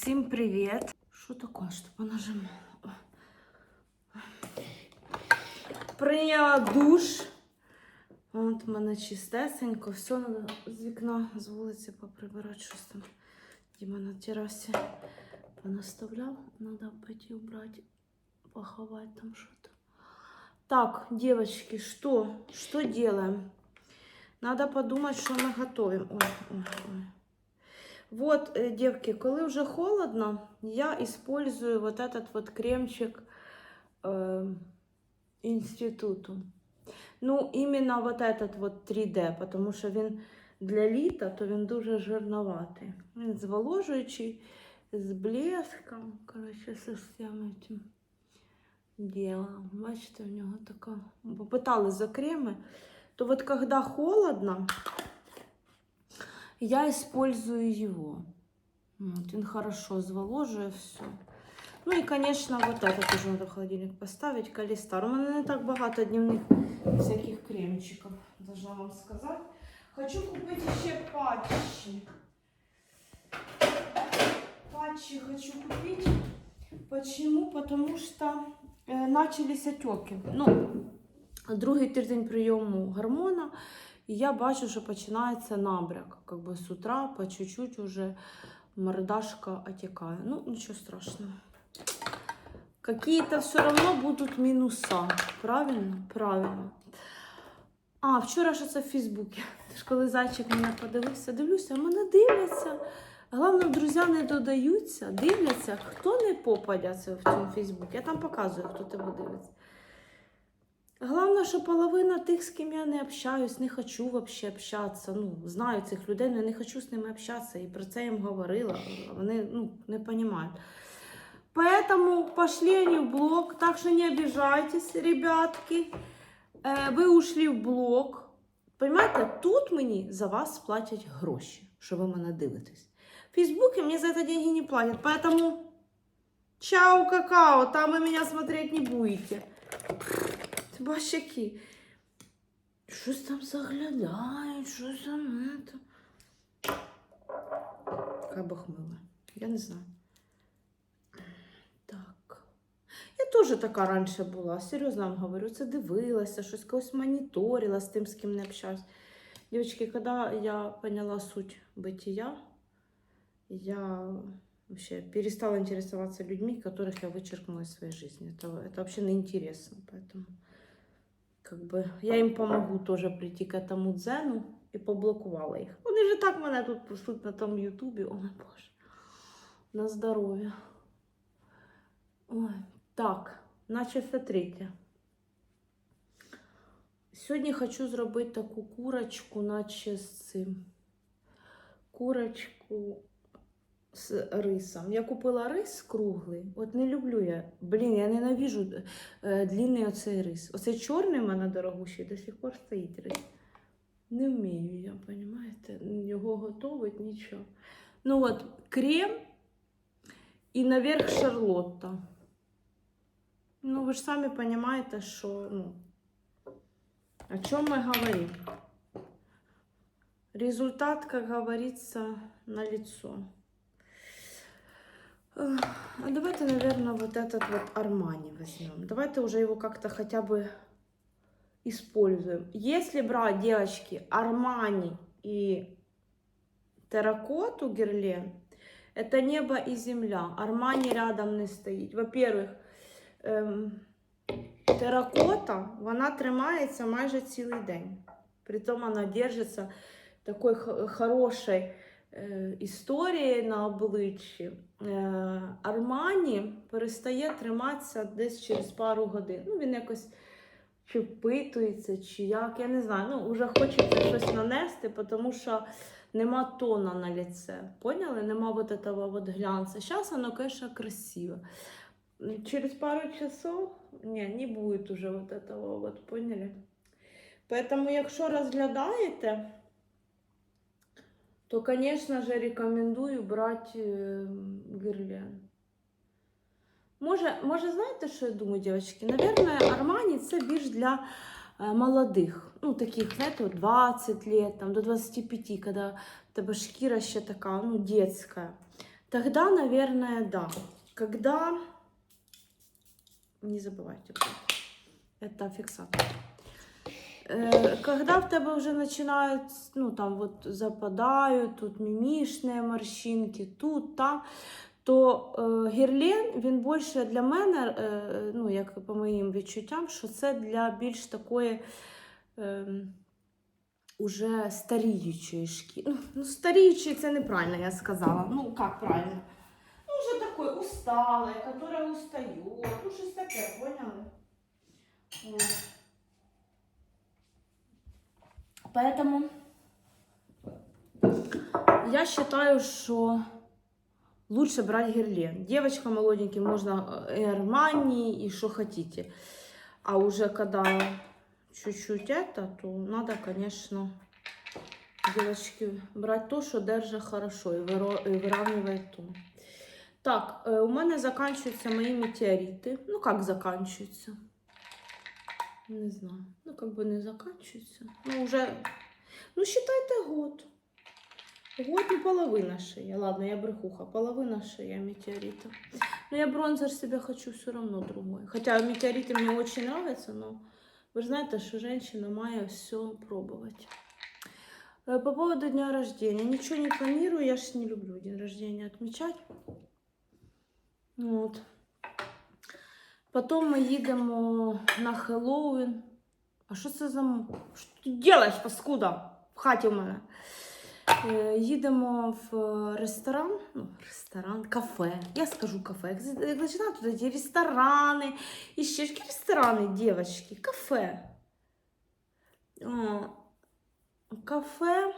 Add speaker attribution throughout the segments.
Speaker 1: Всім привіт! Що таке, що понажимала? Прийняла душ. От у мене чистесенько, все треба з вікна, з вулиці поприбирати, щось там. Діма на терасі понаставляв. Треба пойти убрати, поховати там что-то. Так, девочки, что? Что делаем? Надо подумать, что мы готовим. Ой, ой, ой. Вот, э, девки, коли вже холодно, я использую вот этот вот кремчик э, институту. Ну, іменно вот этот вот 3D, потому що він для літа, то він дуже жирноватий. Він зволожуючий, з блеском, коротше, со всім этим ділом. Бачите, у нього така. Попитали за креми. То вот когда холодно, я использую его. Вот, он хорошо зволожує все. Ну и, конечно, вот этот тоже надо в холодильник поставить, Калистар. У мене не так багато дневних всяких кремчиков, должна вам сказать. Хочу купить еще патчи. Патчи хочу купить. Почему? Потому что э, начались отеки. Ну, другий тиждень прийому гормона. І я бачу, що починається набряк. Бы з утра по чуть-чуть уже мордашка отекає. Ну, нічого страшного. Какие-то все равно будуть мінуса. Правильно? Правильно. А, вчора ж це в Фейсбуці. Тож коли зайчик мене подивився, дивлюся, мене дивляться. Головне, друзі не додаються, дивляться, хто не попадя це в цьому Фейсбуці. Я там показую, хто тебе дивиться. Головне, що половина тих, з ким я не общаюсь, не хочу вообще общатися. Ну, знаю цих людей, але не хочу з ними общатися. І про це їм говорила. а Вони ну, не розуміють. Поэтому пошли они в блог. Так что не обижайтесь, ребятки. Е, ви ушли в блог. Понимаєте, тут мені за вас платять гроші, що ви мене дивитесь. В Фейсбуке мне за это деньги не платят. Поэтому чао, какао, там вы меня смотреть не будете. Башаки. Щось там заглядають, щось там это. Хай Бог мило. Я не знаю. Так. Я теж така раніше була, серйозно вам говорю, це дивилася, щось когось моніторила з тим, з ким не общаюсь. Девочки, когда я поняла суть бытия, я вообще перестала интересоваться людьми, которых я вычеркнула из своей жизни. Это, это вообще неинтересно, поэтому как бы я им помогу тоже прийти к этому дзену и поблокувала їх. Вони ж так мене тут пустуть на тому ютубі. Ой, Боже. На здоров'я. Ой, так, значить, смотрите. Сьогодні хочу зробити таку курочку, наче з цим. Курочку з рисом. Я купила рис круглий. От не люблю я. Блін, я ненавижу е, длинний оцей рис. Оцей чорний в мене дорогущий, до сих пор стоїть рис. Не вмію я, розумієте? Його готовить нічого. Ну от, крем і наверх шарлотта. Ну, ви ж самі розумієте, що, ну, о чем мы говорим. Результат, как говорится, на лицо. А давайте, наверное, вот этот вот Армани возьмем. Давайте уже его как-то хотя бы используем. Если брать, девочки, Армани и терракоту Герлен, это небо и земля. Армани рядом не стоит. Во-первых, ем, теракота, вона тримається майже цілий день. Притом вона держиться такої х- хорошої е, історії на обличчі. Е, Армані перестає триматися десь через пару годин. Ну, він якось чи впитується, чи як, я не знаю. Ну, вже хочеться щось нанести, тому що нема тона на лице. Поняли? Нема вот этого вот глянца. Зараз воно, конечно, красиво. М, Через пару часов не, не будет уже вот этого, вот, поняли? Поэтому, якщо розглядаєте, то, конечно же, рекомендую брати е, гірлен. Може, може, знаєте, що я думаю, дівчатки? Наверное, Армані це більш для е, молодих. Ну, таких, знаєте, от 20 лет, там, до 25, коли в тебе шкіра ще така, ну, детська. Тогда, наверное, да. Когда... Не забывайте. Это фиксатор. Э, Когда в тебе вже починають, ну там вот западають, тут мімішні морщинки, тут, там, то е, гірлен, він більше для мене, е, ну як по моїм відчуттям, що це для більш такої е, уже старіючої шкіри. Ну, ну, старіючої це неправильно я сказала. Ну, як правильно? Ну, вже такой усталий, которая устает. Ну, щось таке, поняли? Вот. Поэтому я считаю, что лучше брать герлен. Девочкам молоденьким можно и Армани, и что хотите. А уже когда чуть-чуть это, то надо, конечно, девочки, брать то, что держит хорошо и, выро- и выравнивает тон. Так, э, у мене заканчиваются мои метеориты. Ну, как заканчиваются? Не знаю. Ну, как бы не заканчиваются. Ну, уже, ну, считайте год. Год, ну, половина шея. Ладно, я брехуха. Половина шея метеорита. Но я бронзер себе хочу все равно другой. Хотя метеориты мне очень нравятся, но вы же знаете, что женщина має все пробовать. Э, По поводу дня рождения. Ничего не планирую, я ж не люблю день рождения отмечать. От. Потім ми їдемо на Хеллоуін. А що це за. Що ти робиш, паскуда? В хаті в мене. Е, Їдемо в е, ресторан, ну, ресторан, кафе. Я скажу кафе. Як починаю туди ті ресторани, і ще які ресторани, дівчатки, кафе. Кафе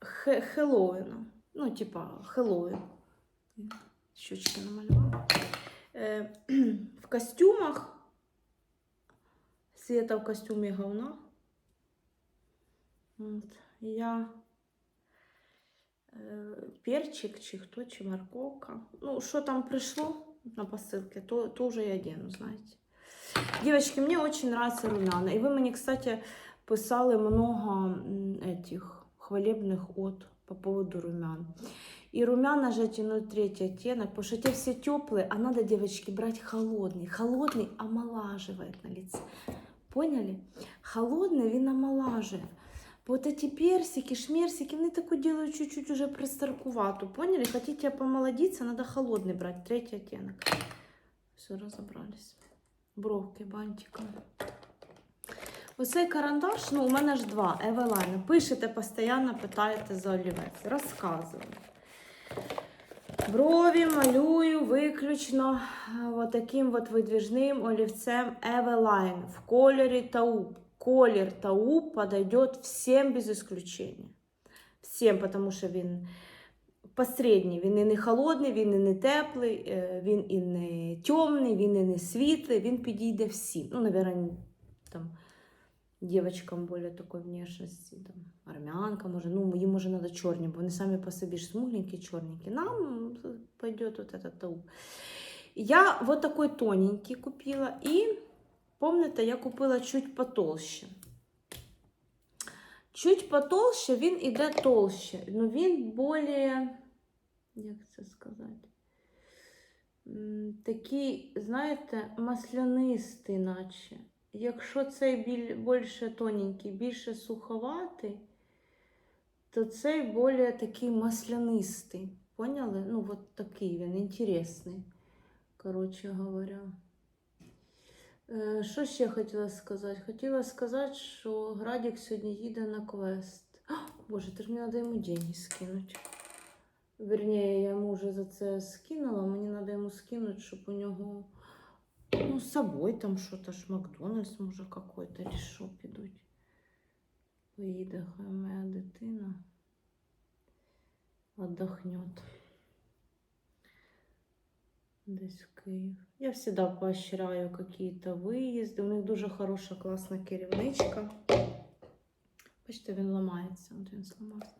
Speaker 1: Хе- Хеллоуіна. Ну, типа, Хеллоуін Щечки намалювала. Е, в костюмах. Света в костюмі говна. От. Я е, перчик, чи хто, чи морковка. Ну, що там прийшло на посилки, то, то вже я одену, знаєте. Девочки, мне очень нравится румяна. И вы мне, кстати, писали много м, этих хвалебных от по поводу румян. И румяна же эти 03 оттенок, потому что те все теплые, а надо, девочки, брать холодный. Холодный омолаживает на лице. Поняли? Холодный він омолаживает. Вот эти персики, шмерсики, они такой делают чуть-чуть уже пристаркувату. Поняли? Хотите помолодиться, надо холодный брать, третий оттенок. Все, разобрались. Бровки бантиком. Оцей карандаш, ну, у мене ж два, Евелайн. Пишете постійно, питаєте за олівець. Розказую. Брові малюю виключно е, таким от видвіжним олівцем Eveline в кольорі тауп. Колір тауп подойдет всем без исключения. Всем, тому що він посередній. Він і не холодний, він і не теплий, е, він і не темний, він і не світлий, він підійде всім. Ну, наверное, там девочкам более такой внешности, там, армянка, може, ну, їм може надо чорні, бо вони самі по собі ж смугленькі, чорненькі. Нам пойдет вот этот тауп. Я вот такой тоненький купила. И, помните, я купила чуть потолще. Чуть потолще, він іде толще. Ну він более, як це сказати? М, Такий, знаєте, маслянистий, наче. Якщо цей біль, більше тоненький, більше суховатий, то цей більше такий маслянистий. Поняли? Ну, от такий він інтересний, коротше говоря. Е, Що ще хотіла сказати? Хотіла сказати, що Градік сьогодні їде на квест. А, Боже, ти ж мені треба йому деньги скинути. Верніше, я йому вже за це скинула, мені треба йому скинути, щоб у нього ну, з собою там що-то ж Макдональдс, може, какой-то, що підуть. Поїде хай моя дитина. Отдохнет. Десь в Київ. Я всегда поощряю какие-то виїзди. У них дуже хороша, класна керівничка. Бачите, він ламається. От він зламався.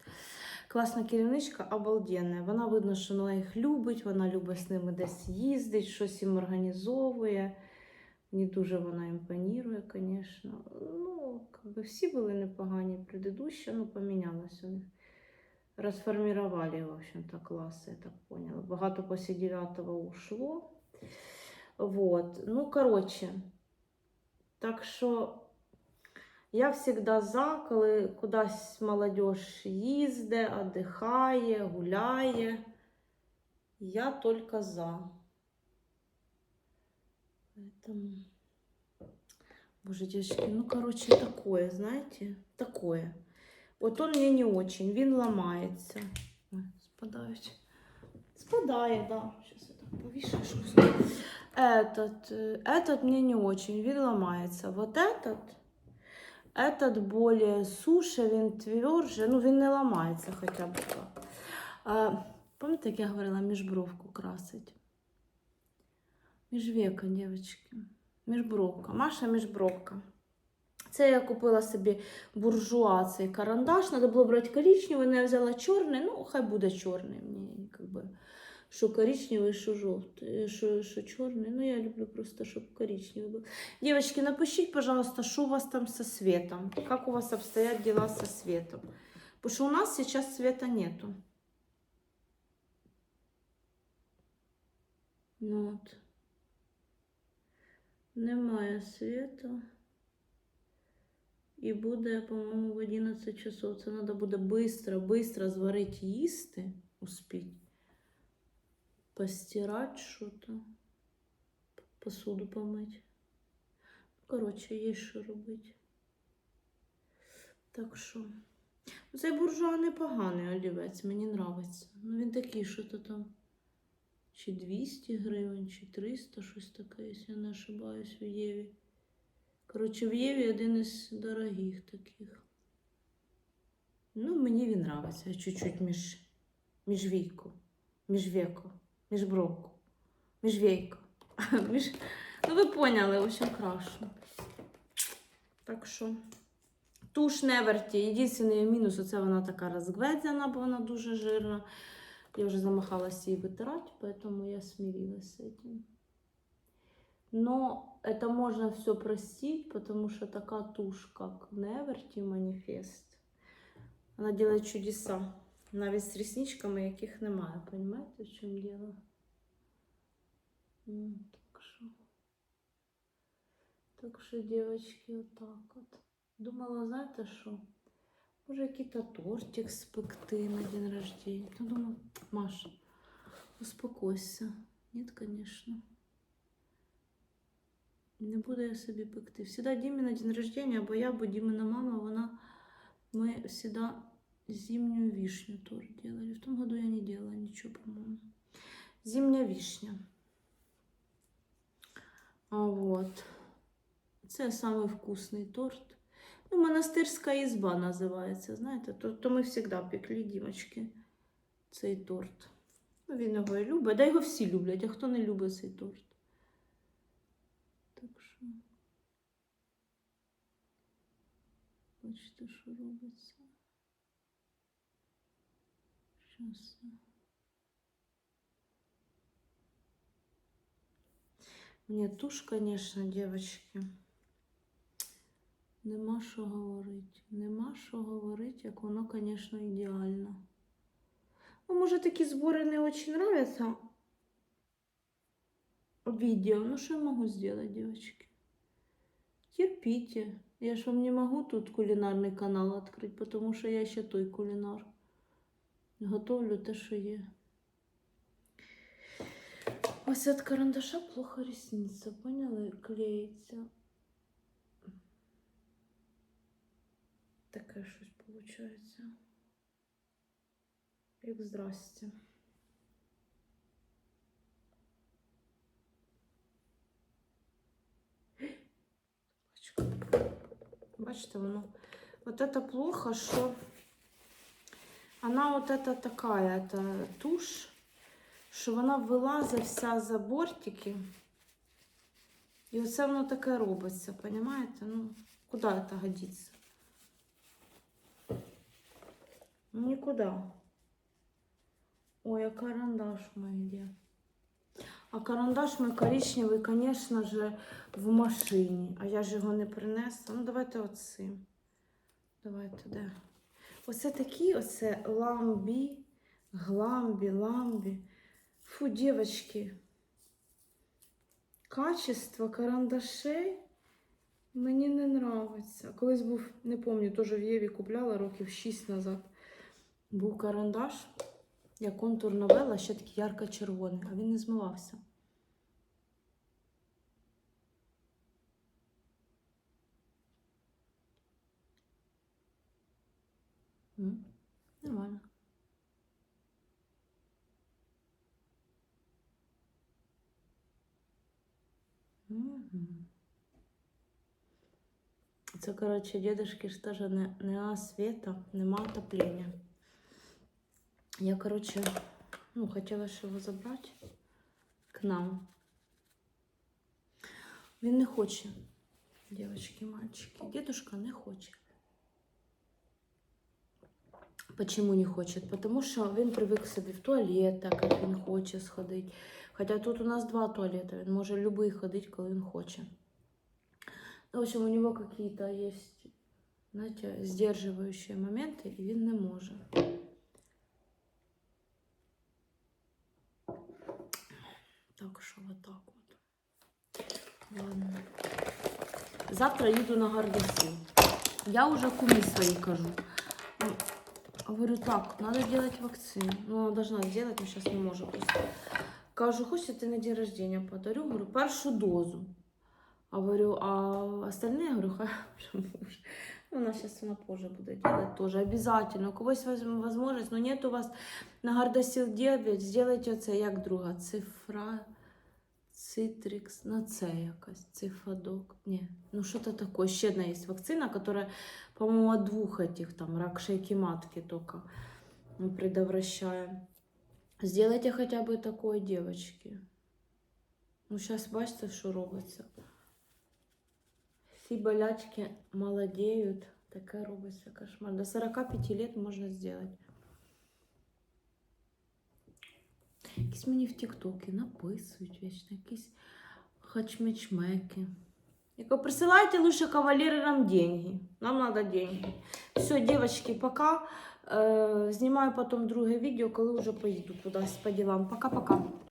Speaker 1: Класна керівничка, обалденна. Вона видно, що вона їх любить, вона любить з ними десь їздить, щось їм організовує. Мені дуже вона імпонірує, звісно. Ну, как би всі були непогані предыдущі, ну помінялось у них. Расформировали, в общем-то, классы, я так поняла. Багато после девятого ушло. Вот. Ну, короче. Так що я завжди за, коли кудись молодь їздить, віддихає, гуляє. Я только за. Поэтому... Боже, девочки, ну, короче, такое, знаете, такое. Вот он мне не очень, він ламається. Ой, спадають. Спадає, да. Сейчас я так повішаю, щоб все. Этот, э, этот мне не очень, він ламається. Вот этот, этот более суше, він тверже, ну він не ламається хоча б. А, пам'ятаєте, як я говорила, міжбровку красить? Міжвека, дівчатки. Міжбровка. Маша міжбровка. Це я купила собі буржуа цей карандаш. Треба було брати коричневий, але я взяла чорний. Ну, хай буде чорний. Мені как би, що коричневий, що жовтий, що, що чорний. Ну, я люблю просто, щоб коричневий був. Девочки, напишіть, пожалуйста, що у вас там со светом? Как у вас обстоят дела со светом? Потому что у нас сейчас света нету. Ну, от. Немає світу. І буде, по-моєму, в 11 часов. Це треба буде швидко, швидко зварити їсти, успіть. Постирати щось. Посуду помити. Коротше, є що робити. Так що. Цей буржуа непоганий олівець, мені подобається. Ну він такий, що то там. Чи 200 гривень, чи 300, щось таке, якщо я не ошибаюсь, в Єві. Коротше, в Єві один із дорогих таких. Ну, мені він нравиться. Чуть-чуть між, міжвійку, міжвеку, міжбровку, міжвейку. Між... Ну, ви поняли, в общем, крашу. Так що. Туш Неверті. Єдиний мінус, це вона така розгведзяна, бо вона дуже жирна. Я уже замахалась ей вытирать, поэтому я смирилась с этим. Но это можно все простить, потому что такая тушь, как Неверти Манифест, она делает чудеса. Навіть з ресничками, яких немає. Понимаете, в чому дело? М, Так що, так що, девочки, отак от. Думала, знаєте що? Може, який-то тортик спекти на день рождения. Ну, думаю, Маша, успокойся. Нет, конечно. Не буду я собі пекти. Всегда Дімі на день рождения, або я, або Дімина мама, вона, ми всегда зимнюю вишню торт делали. В том году я не делала ничего, по-моему. Зимняя вишня. А вот. Це самый вкусный торт. Ну, монастирська ізба називається, знаєте, то, то ми завжди пекли, дімочки, цей торт. Ну, він його і любить, да його всі люблять, а хто не любить цей торт. Так що. Бачите, що робиться. Щас. Мне тушь, конечно, девочки. Нема що говорити. Нема що говорити, як воно, звісно, ідеально. Ну, може, такі збори не очень нравятся. Видео. Ну, что я могу сделать, девочки? Терпите. Я ж вам не могу тут кулинарный канал открыть, потому что я ще той кулинар. Готовлю те, що є. Ось від карандаша плохо ресниця, поняли? Клеїться. Таке щось виходить. Як здрасте. Бачите, воно. Вот это плохо, що вона вот это такая, это тушь, що вона вилазить вся за бортики. І оце воно таке робиться, понимаєте? Ну, куди це годиться? Никуда. Ой, а карандаш мой где? А карандаш мой коричневий, конечно же, в машині. А я ж його не принесла. Ну, давайте оцим. Давайте, де. Оце такі, оце ламбі, гламбі, ламбі. Фу, дівчатки. Качество карандашей мені не нравиться. Колись був, не пам'ятаю, теж в Єві купляла років 6 назад. Був карандаш, як контур новела, ще такий ярко-червоний, а він не змивався. М, Нормально. Це, коротше, дедушки ж теж не, нема света, нема отоплення. Я, коротше, ну, хотіла ж його забрати к нам. Він не хоче, дівчатки, мальчики. Дедушка не хоче. Почему не хочет? Потому що він привик собі в туалет, так як він хоче сходити. Хоча тут у нас два туалета, він може любий ходити, коли він хоче. Ну, в общем, у него какие-то есть, знаете, сдерживающие моменты, и він не може. Так що вот так вот. Ладно. Завтра їду на Гардасі. Я уже кумі своїй кажу. Ну, Говорю, так, надо делать вакцину. Ну, она должна сделать, но сейчас не может просто. Кажу, хочешь, я на день рождения подарю? Говорю, першу дозу. А говорю, а остальные, говорю, хай вже. Ну, Вона сейчас вона позже буде делать тоже. Обязательно. У когось воз- возможность, но нет у вас на Гардасіл 9, сделайте оце, як друга, цифра, Цитрикс, на це якась, цифадок. Ні, ну що-то таке. Ще одна є вакцина, которая, по-моему, от двух этих, там, рак шейки матки только ну, предотвращает. Сделайте хотя бы такое, девочки. Ну, сейчас бачите, що робиться. Всі болячки молодеют. Таке робиться кошмар. До 45 лет можна сделать. Якісь мені в Тіктокі написують вічно, якісь хачмечмеки. Я говорю, присылайте лучше кавалерам деньги. Нам надо деньги. Все, девочки, пока. Знімаю потім друге відео, коли вже поїду кудись по ділам. Пока-пока.